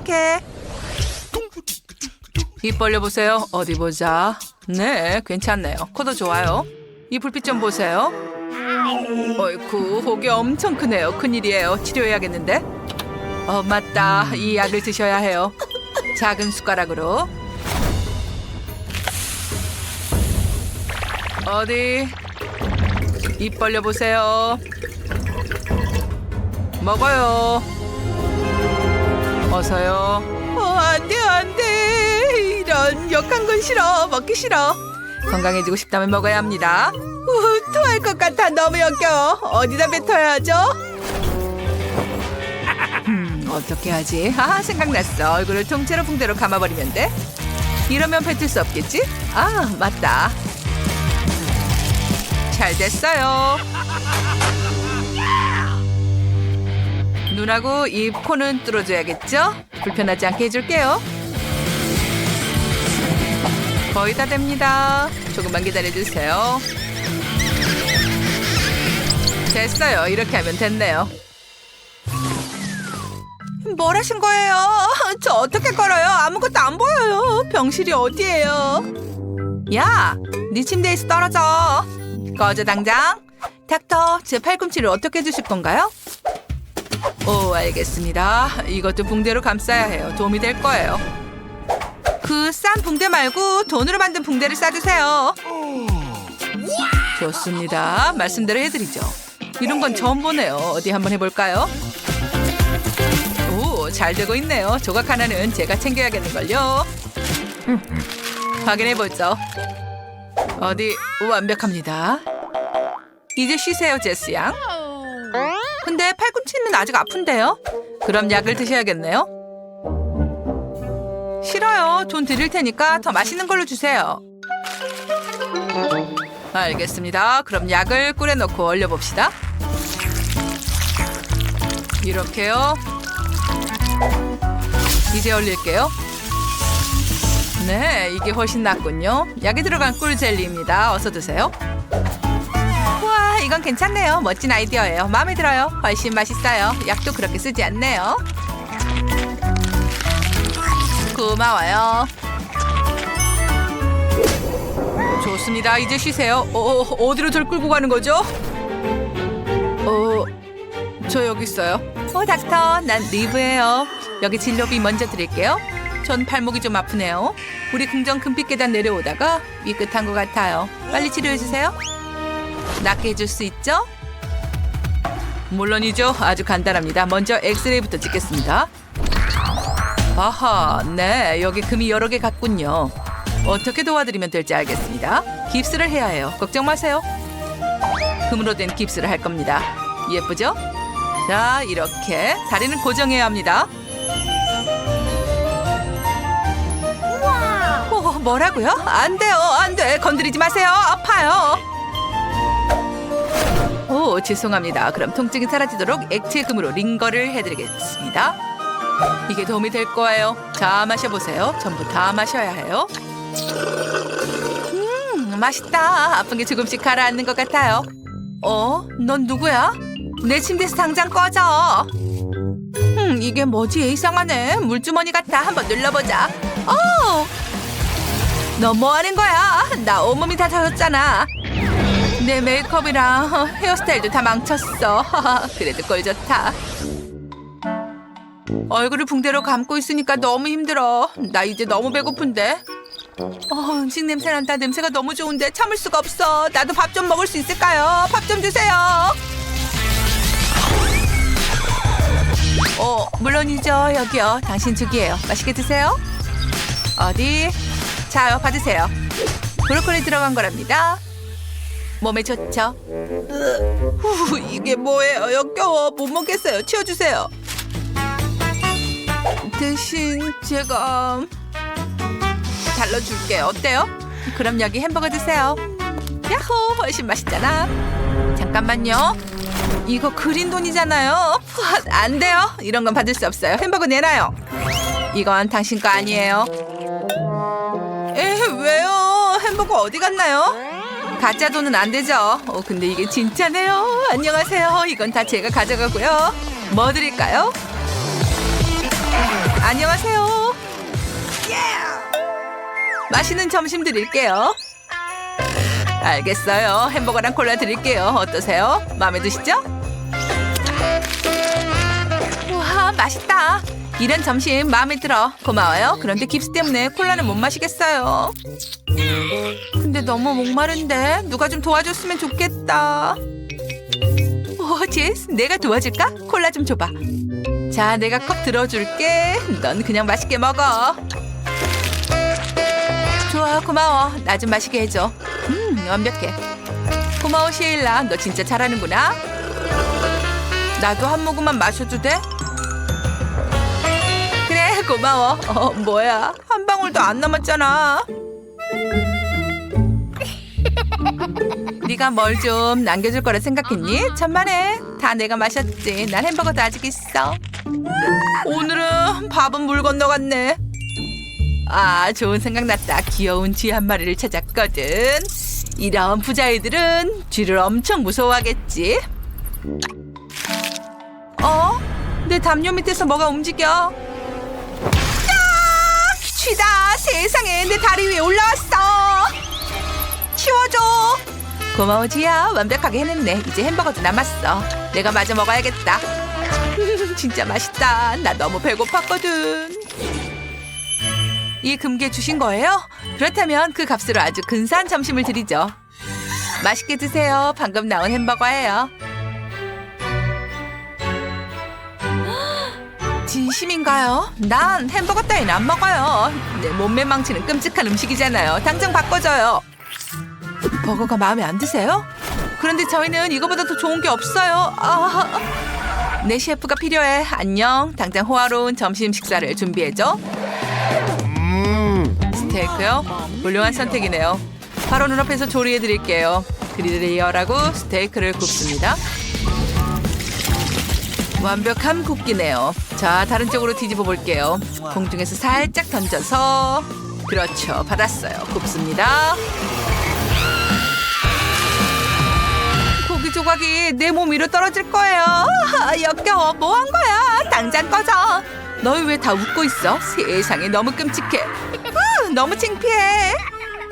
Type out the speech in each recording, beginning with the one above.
이렇게. 입 벌려보세요. 어디 보자. 네, 괜찮네요. 코도 좋아요. 이 불빛 좀 보세요. 어이쿠, 혹이 엄청 크네요. 큰일이에요. 치료해야겠는데. 어, 맞다. 이 약을 드셔야 해요. 작은 숟가락으로. 어디? 입 벌려보세요. 먹어요. 어서요. 어, 안 돼, 안 돼. 이런 역한 건 싫어. 먹기 싫어. 건강해지고 싶다면 먹어야 합니다. 우, 토할 것 같아. 너무 역겨워. 어디다 뱉어야 하죠? 음, 어떻게 하지? 아, 생각났어. 얼굴을 통째로 붕대로 감아버리면 돼? 이러면 뱉을 수 없겠지? 아, 맞다. 잘 됐어요. 눈하고 입, 코는 뚫어줘야겠죠? 불편하지 않게 해줄게요. 거의 다 됩니다. 조금만 기다려주세요. 됐어요. 이렇게 하면 됐네요. 뭘 하신 거예요? 저 어떻게 걸어요? 아무것도 안 보여요. 병실이 어디예요? 야, 네 침대에서 떨어져. 꺼져 당장. 닥터, 제 팔꿈치를 어떻게 해주실 건가요? 오, 알겠습니다. 이것도 붕대로 감싸야 해요. 도움이 될 거예요. 그 싼 붕대 말고 돈으로 만든 붕대를 싸주세요. 좋습니다. 말씀대로 해드리죠. 이런 건 처음 보네요. 어디 한번 해볼까요? 오, 잘 되고 있네요. 조각 하나는 제가 챙겨야겠는걸요. 확인해보죠. 어디 완벽합니다. 이제 쉬세요, 제스 양. 근데 팔꿈치는 아직 아픈데요? 그럼 약을 드셔야겠네요. 싫어요. 돈 드릴 테니까 더 맛있는 걸로 주세요. 알겠습니다. 그럼 약을 꿀에 넣고 얼려봅시다. 이렇게요. 이제 얼릴게요. 네, 이게 훨씬 낫군요. 약이 들어간 꿀 젤리입니다. 어서 드세요. 이건 괜찮네요. 멋진 아이디어예요. 마음에 들어요. 훨씬 맛있어요. 약도 그렇게 쓰지 않네요. 고마워요. 좋습니다. 이제 쉬세요. 어, 어디로 절 끌고 가는 거죠? 어, 저 여기 있어요. 어, 닥터. 난 리브예요. 여기 진료비 먼저 드릴게요. 전 발목이 좀 아프네요. 우리 긍정 금빛 계단 내려오다가 삐끗한 것 같아요. 빨리 치료해 주세요. 낫게 해줄 수 있죠? 물론이죠. 아주 간단합니다. 먼저 엑스레이부터 찍겠습니다. 아하, 네. 여기 금이 여러 개 같군요. 어떻게 도와드리면 될지 알겠습니다. 깁스를 해야 해요. 걱정 마세요. 금으로 된 깁스를 할 겁니다. 예쁘죠? 자, 이렇게 다리는 고정해야 합니다. 오, 뭐라고요? 안 돼요, 안 돼. 건드리지 마세요. 아파요. 오, 죄송합니다. 그럼 통증이 사라지도록 액체 금으로 링거를 해드리겠습니다. 이게 도움이 될 거예요. 자, 마셔보세요. 전부 다 마셔야 해요. 음, 맛있다. 아픈 게 조금씩 가라앉는 것 같아요. 어? 넌 누구야? 내 침대에서 당장 꺼져. 음, 이게 뭐지? 이상하네. 물주머니 같아. 한번 눌러보자. 어! 너 뭐 하는 거야? 나 온몸이 다 젖었잖아. 내 메이크업이랑 어, 헤어스타일도 다 망쳤어. 그래도 꼴 좋다. 얼굴을 붕대로 감고 있으니까 너무 힘들어. 나 이제 너무 배고픈데. 어, 음식 냄새 난다. 냄새가 너무 좋은데 참을 수가 없어. 나도 밥 좀 먹을 수 있을까요? 밥 좀 주세요. 어, 물론이죠. 여기요. 당신 죽이에요. 맛있게 드세요. 어디? 자요, 받으세요. 브로콜리 들어간 거랍니다. 몸에 좋죠? 후, 이게 뭐예요? 역겨워. 못 먹겠어요. 치워주세요. 대신 제가 달러줄게요. 어때요? 그럼 여기 햄버거 드세요. 야호, 훨씬 맛있잖아. 잠깐만요. 이거 그린 돈이잖아요. 안 돼요. 이런 건 받을 수 없어요. 햄버거 내놔요. 이건 당신 거 아니에요. 에, 왜요? 햄버거 어디 갔나요? 가짜 돈은 안 되죠. 어, 근데 이게 진짜네요. 안녕하세요. 이건 다 제가 가져가고요. 뭐 드릴까요? 안녕하세요. 맛있는 점심 드릴게요. 알겠어요. 햄버거랑 콜라 드릴게요. 어떠세요? 마음에 드시죠? 우와, 맛있다. 이런 점심 마음에 들어. 고마워요. 그런데 깁스 때문에 콜라는 못 마시겠어요. 근데 너무 목마른데 누가 좀 도와줬으면 좋겠다. 오, 제스, 내가 도와줄까? 콜라 좀 줘봐. 자, 내가 컵 들어줄게. 넌 그냥 맛있게 먹어. 좋아, 고마워. 나 좀 마시게 해줘. 음, 완벽해. 고마워, 시일라. 너 진짜 잘하는구나. 나도 한 모금만 마셔도 돼? 고마워. 어, 뭐야. 한 방울도 안 남았잖아. 네가 뭘 좀 남겨줄 거라 생각했니? 천만에. 다 내가 마셨지. 난 햄버거도 아직 있어. 오늘은 밥은 물 건너갔네. 아, 좋은 생각 났다. 귀여운 쥐 한 마리를 찾았거든. 이런 부자애들은 쥐를 엄청 무서워하겠지. 어? 내 담요 밑에서 뭐가 움직여? 야! 쥐다! 세상에 내 다리 위에 올라왔어! 치워줘! 고마워 지야 완벽하게 해냈네 이제 햄버거도 남았어 내가 마저 먹어야겠다 진짜 맛있다 나 너무 배고팠거든 이 금괴 주신 거예요? 그렇다면 그 값으로 아주 근사한 점심을 드리죠 맛있게 드세요 방금 나온 햄버거예요 진심인가요? 난 햄버거 따위는 안 먹어요 내 몸매 망치는 끔찍한 음식이잖아요 당장 바꿔줘요 버거가 마음에 안 드세요? 그런데 저희는 이거보다 더 좋은 게 없어요. 아, 내 셰프가 필요해. 안녕. 당장 호화로운 점심 식사를 준비해줘. 스테이크요? 훌륭한 선택이네요. 바로 눈앞에서 조리해 드릴게요. 그리드를 이어라고 스테이크를 굽습니다. 완벽한 굽기네요. 자, 다른 쪽으로 뒤집어 볼게요. 공중에서 살짝 던져서 그렇죠. 받았어요. 굽습니다. 고기 조각이 내 몸 위로 떨어질 거예요. 아, 역겨워. 뭐 한 거야? 당장 꺼져. 너희 왜 다 웃고 있어? 세상에 너무 끔찍해. 아, 너무 창피해.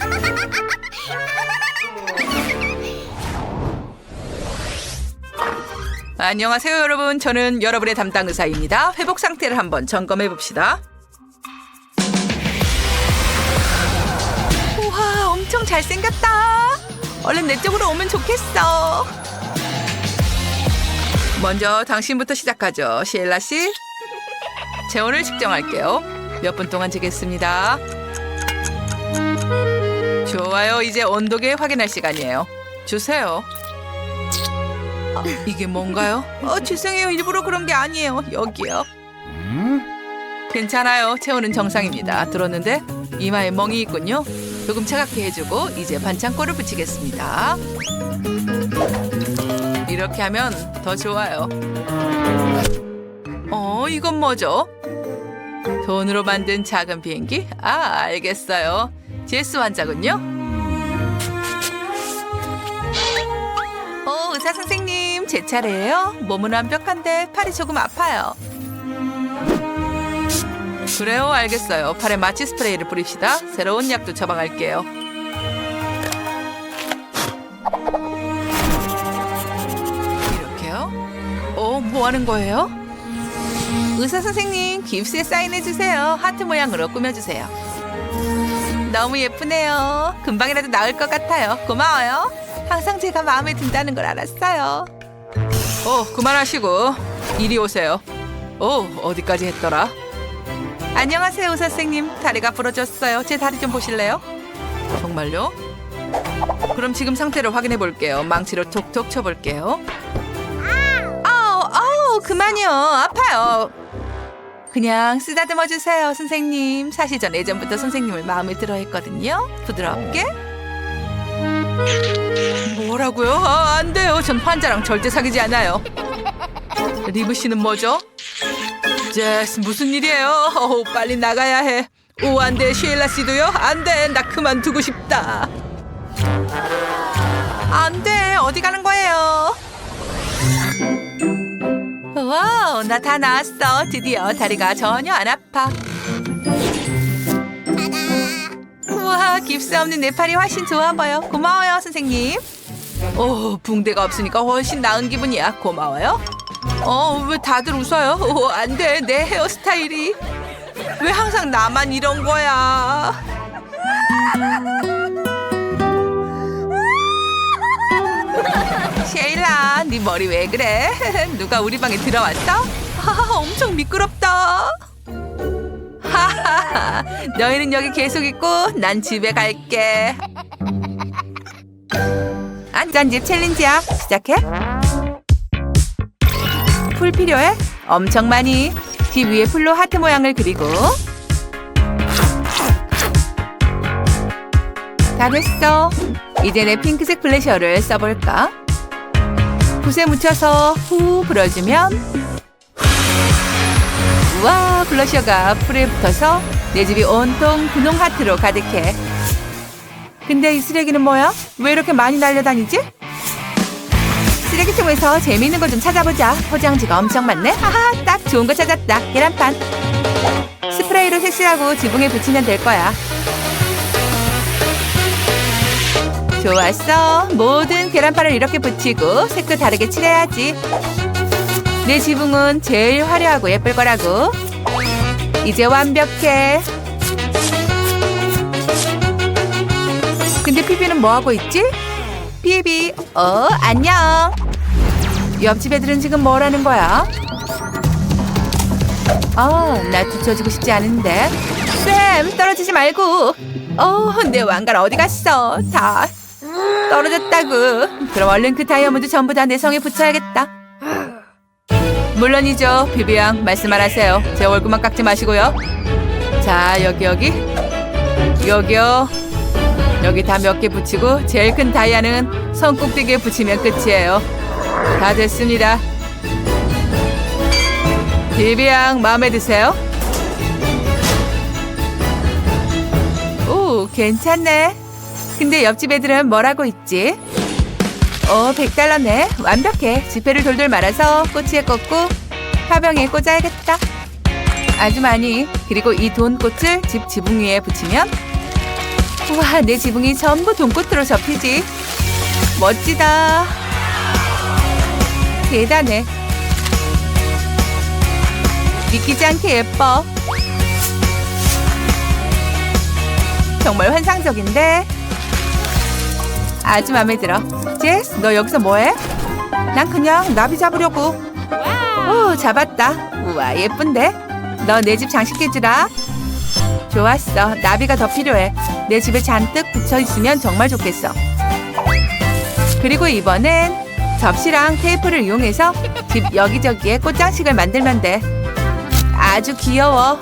안녕하세요, 여러분. 저는 여러분의 담당 의사입니다. 회복 상태를 한번 점검해 봅시다. 우와, 엄청 잘생겼다. 얼른 내 쪽으로 오면 좋겠어. 먼저 당신부터 시작하죠, 시엘라 씨. 체온을 측정할게요. 몇 분 동안 재겠습니다. 좋아요. 이제 온도계 확인할 시간이에요. 주세요. 아, 이게 뭔가요? 어, 죄송해요. 일부러 그런 게 아니에요. 여기요. 괜찮아요. 체온은 정상입니다. 들었는데 이마에 멍이 있군요. 조금 차갑게 해주고 이제 반창고를 붙이겠습니다. 이렇게 하면 더 좋아요. 어, 이건 뭐죠? 돈으로 만든 작은 비행기? 아, 알겠어요. 제스 환자군요. 의사 선생님, 제 차례예요. 몸은 완벽한데 팔이 조금 아파요. 그래요, 알겠어요. 팔에 마취 스프레이를 뿌립시다. 새로운 약도 처방할게요. 이렇게요? 어, 뭐 하는 거예요? 의사 선생님, 깁스에 사인해 주세요. 하트 모양으로 꾸며 주세요. 너무 예쁘네요. 금방이라도 나을 것 같아요. 고마워요. 항상 제가 마음에 든다는 걸 알았어요. 어, 그만하시고 이리 오세요. 어, 어디까지 했더라? 안녕하세요, 의사 선생님. 다리가 부러졌어요. 제 다리 좀 보실래요? 정말요? 그럼 지금 상태를 확인해 볼게요. 망치로 톡톡 쳐볼게요. 아우, 아우, 그만요. 아파요. 그냥 쓰다듬어 주세요, 선생님. 사실 전 예전부터 선생님을 마음에 들어 했거든요. 부드럽게. 뭐라고요? 아, 안 돼요. 전 환자랑 절대 사귀지 않아요. 리브 씨는 뭐죠? 제스, 무슨 일이에요? 어우, 빨리 나가야 해. 오, 안 돼. 쉐일라 씨도요? 안 돼. 나 그만두고 싶다. 안 돼. 어디 가는 거예요? 와우, 나 다 나왔어. 드디어 다리가 전혀 안 아파. 우와, 깁스 없는 내 팔이 훨씬 좋아 보여. 고마워요, 선생님. 오, 붕대가 없으니까 훨씬 나은 기분이야. 고마워요. 어, 왜 다들 웃어요? 오, 안 돼, 내 헤어스타일이. 왜 항상 나만 이런 거야? 쉐일라, 네 머리 왜 그래? 누가 우리 방에 들어왔어? 하하, 엄청 미끄럽다. 하하하, 너희는 여기 계속 있고 난 집에 갈게. 안전집 챌린지야. 시작해. 풀 필요해? 엄청 많이. 집 위에 풀로 하트 모양을 그리고 다 됐어. 이제 내 핑크색 블래셔를 써볼까? 붓에 묻혀서 후 불어주면 우 와 블러셔가 풀에 붙어서 내 집이 온통 분홍 하트로 가득해. 근데 이 쓰레기는 뭐야? 왜 이렇게 많이 날려다니지? 쓰레기통에서 재미있는 거좀 찾아보자. 포장지가 엄청 많네. 하하, 딱 좋은 거 찾았다. 계란판. 스프레이로 색칠하고 지붕에 붙이면 될 거야. 좋았어. 모든 계란판을 이렇게 붙이고 색도 다르게 칠해야지. 내 지붕은 제일 화려하고 예쁠 거라고. 이제 완벽해. 근데 피비는 뭐 하고 있지? 비비, 어, 안녕. 옆집 애들은 지금 뭐라는 거야? 아, 나 뒤처지고 싶지 않은데. 쌤, 떨어지지 말고. 어, 내 왕관 어디 갔어? 다 떨어졌다고. 그럼 얼른 그 다이아몬드 전부 다 내 성에 붙여야겠다. 물론이죠. 비비양, 말씀만 하세요. 제 얼굴만 깎지 마시고요. 자, 여기, 여기. 여기요. 여기 다 몇 개 붙이고 제일 큰 다이아는 손꼭대기에 붙이면 끝이에요. 다 됐습니다. 비비양 마음에 드세요? 오, 괜찮네. 근데 옆집 애들은 뭐라고 있지? 어, 100달러네. 완벽해. 지폐를 돌돌 말아서 꼬치에 꽂고 화병에 꽂아야겠다. 아주 많이. 그리고 이 돈꽃을 집 지붕 위에 붙이면 우와, 내 지붕이 전부 돈꽃으로 접히지. 멋지다. 대단해. 믿기지 않게 예뻐. 정말 환상적인데? 아주 마음에 들어. 제스, 너 여기서 뭐해? 난 그냥 나비 잡으려고. 오, 잡았다. 우와, 예쁜데? 너 내 집 장식해주라. 좋았어. 나비가 더 필요해. 내 집에 잔뜩 붙여 있으면 정말 좋겠어. 그리고 이번엔 접시랑 테이프를 이용해서 집 여기저기에 꽃장식을 만들면 돼. 아주 귀여워.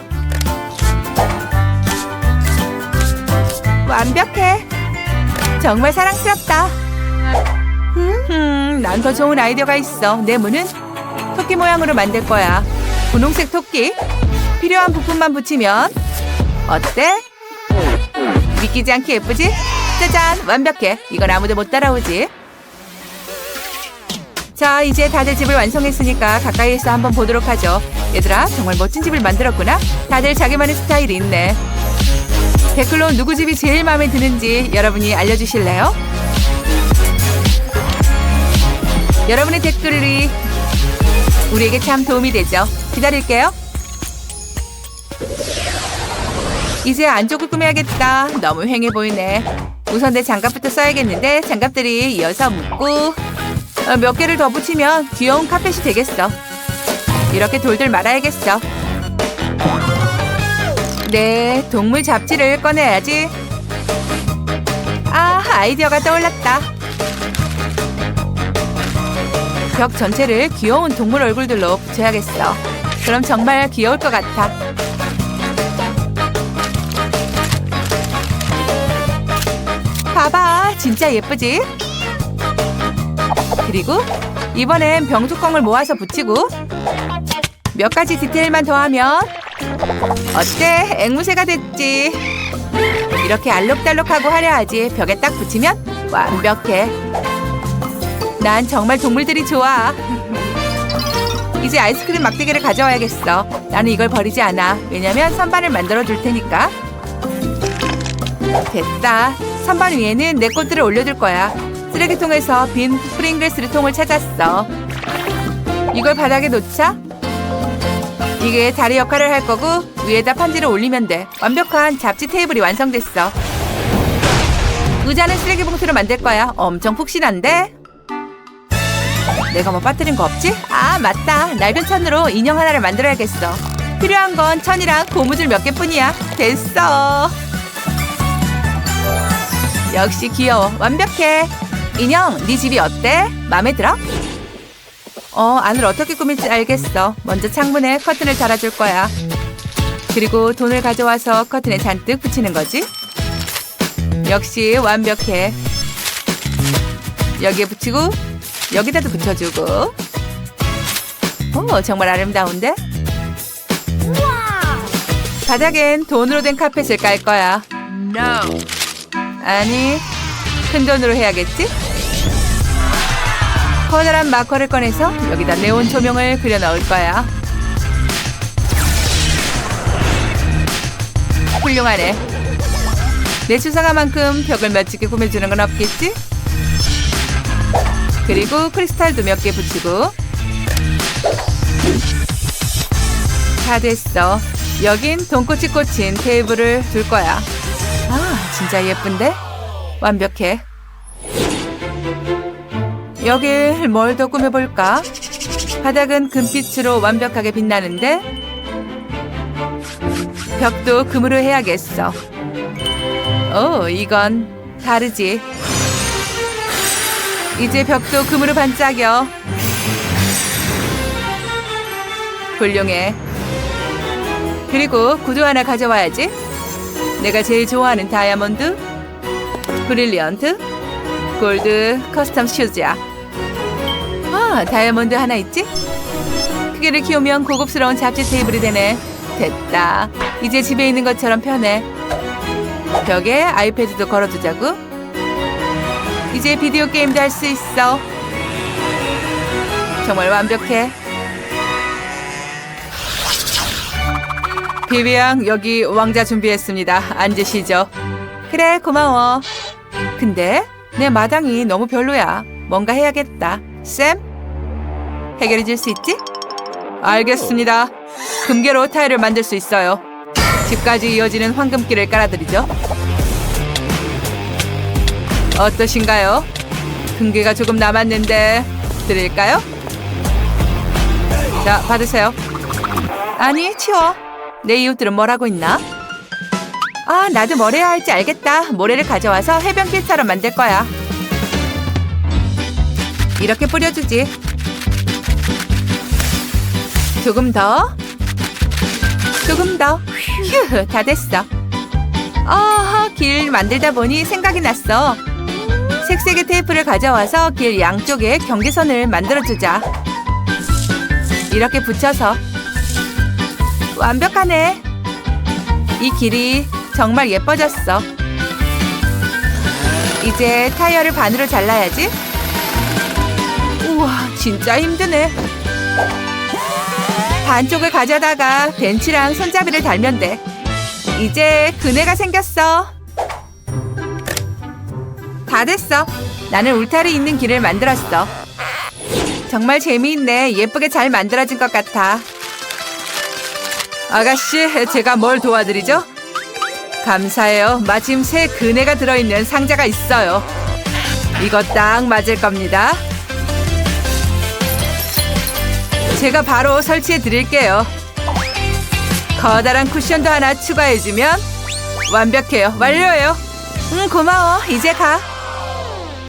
완벽해. 정말 사랑스럽다. 음, 난 더 좋은 아이디어가 있어. 내 문은 토끼 모양으로 만들 거야. 분홍색 토끼. 필요한 부품만 붙이면 어때? 믿기지 않게 예쁘지? 짜잔, 완벽해. 이건 아무도 못 따라오지. 자, 이제 다들 집을 완성했으니까 가까이에서 한번 보도록 하죠. 얘들아, 정말 멋진 집을 만들었구나. 다들 자기만의 스타일이 있네. 댓글로 누구 집이 제일 마음에 드는지 여러분이 알려주실래요? 여러분의 댓글이 우리에게 참 도움이 되죠. 기다릴게요. 이제 안쪽을 꾸며야겠다. 너무 휑해 보이네. 우선 내 장갑부터 써야겠는데 장갑들이 이어서 묶고 어, 몇 개를 더 붙이면 귀여운 카펫이 되겠어. 이렇게 돌돌 말아야겠어. 네, 동물 잡지를 꺼내야지. 아, 아이디어가 떠올랐다. 벽 전체를 귀여운 동물 얼굴들로 붙여야겠어. 그럼 정말 귀여울 것 같아. 봐봐, 진짜 예쁘지? 그리고 이번엔 병뚜껑을 모아서 붙이고 몇 가지 디테일만 더하면 어때? 앵무새가 됐지. 이렇게 알록달록하고 화려하지. 벽에 딱 붙이면 완벽해. 난 정말 동물들이 좋아. 이제 아이스크림 막대기를 가져와야겠어. 나는 이걸 버리지 않아. 왜냐면 선반을 만들어 줄 테니까. 됐다. 선반 위에는 내 꽃들을 올려둘 거야. 쓰레기통에서 빈 프링글스를 통을 찾았어. 이걸 바닥에 놓자. 이게 다리 역할을 할 거고 위에다 판지를 올리면 돼. 완벽한 잡지 테이블이 완성됐어. 의자는 쓰레기 봉투로 만들 거야. 엄청 푹신한데? 내가 뭐 빠뜨린 거 없지? 아 맞다. 낡은 천으로 인형 하나를 만들어야겠어. 필요한 건 천이랑 고무줄 몇 개뿐이야. 됐어. 역시 귀여워. 완벽해. 인형, 네 집이 어때? 마음에 들어? 어, 안을 어떻게 꾸밀지 알겠어. 먼저 창문에 커튼을 달아줄 거야. 그리고 돈을 가져와서 커튼에 잔뜩 붙이는 거지. 역시 완벽해. 여기에 붙이고 여기다도 붙여주고. 오, 정말 아름다운데? 바닥엔 돈으로 된 카펫을 깔 거야. 아니, 큰 돈으로 해야겠지? 커다란 마커를 꺼내서 여기다 네온 조명을 그려 넣을 거야. 훌륭하네. 내 추상화만큼 벽을 멋지게 꾸며주는 건 없겠지? 그리고 크리스탈도 몇 개 붙이고 다 됐어. 여긴 돈꽃이 꽂힌 테이블을 둘 거야. 아, 진짜 예쁜데? 완벽해. 여길 뭘 더 꾸며볼까? 바닥은 금빛으로 완벽하게 빛나는데 벽도 금으로 해야겠어. 오, 이건 다르지. 이제 벽도 금으로 반짝여. 훌륭해. 그리고 구두 하나 가져와야지. 내가 제일 좋아하는 다이아몬드, 브릴리언트, 골드 커스텀 슈즈야. 아, 다이아몬드 하나 있지? 크기를 키우면 고급스러운 잡지 테이블이 되네. 됐다. 이제 집에 있는 것처럼 편해. 벽에 아이패드도 걸어두자고. 이제 비디오 게임도 할 수 있어. 정말 완벽해. 비비양 여기 왕자 준비했습니다. 앉으시죠. 그래 고마워. 근데 내 마당이 너무 별로야. 뭔가 해야겠다. 쌤? 해결해 줄 수 있지? 알겠습니다. 금괴로 타일을 만들 수 있어요. 집까지 이어지는 황금길을 깔아드리죠. 어떠신가요? 금괴가 조금 남았는데 드릴까요? 자, 받으세요. 아니, 치워. 내 이웃들은 뭘 하고 있나? 아, 나도 뭘 해야 할지 알겠다. 모래를 가져와서 해변길처럼 만들 거야. 이렇게 뿌려주지. 조금 더. 조금 더. 휴, 다 됐어. 아, 길 만들다 보니 생각이 났어. 색색의 테이프를 가져와서 길 양쪽에 경계선을 만들어주자. 이렇게 붙여서. 완벽하네. 이 길이 정말 예뻐졌어. 이제 타이어를 반으로 잘라야지. 우와, 진짜 힘드네. 반쪽을 가져다가 벤치랑 손잡이를 달면 돼. 이제 그네가 생겼어. 다 됐어. 나는 울타리 있는 길을 만들었어. 정말 재미있네. 예쁘게 잘 만들어진 것 같아. 아가씨, 제가 뭘 도와드리죠? 감사해요. 마침 새 그네가 들어있는 상자가 있어요. 이거 딱 맞을 겁니다. 제가 바로 설치해 드릴게요. 커다란 쿠션도 하나 추가해주면 완벽해요. 완료예요. 응, 고마워. 이제 가.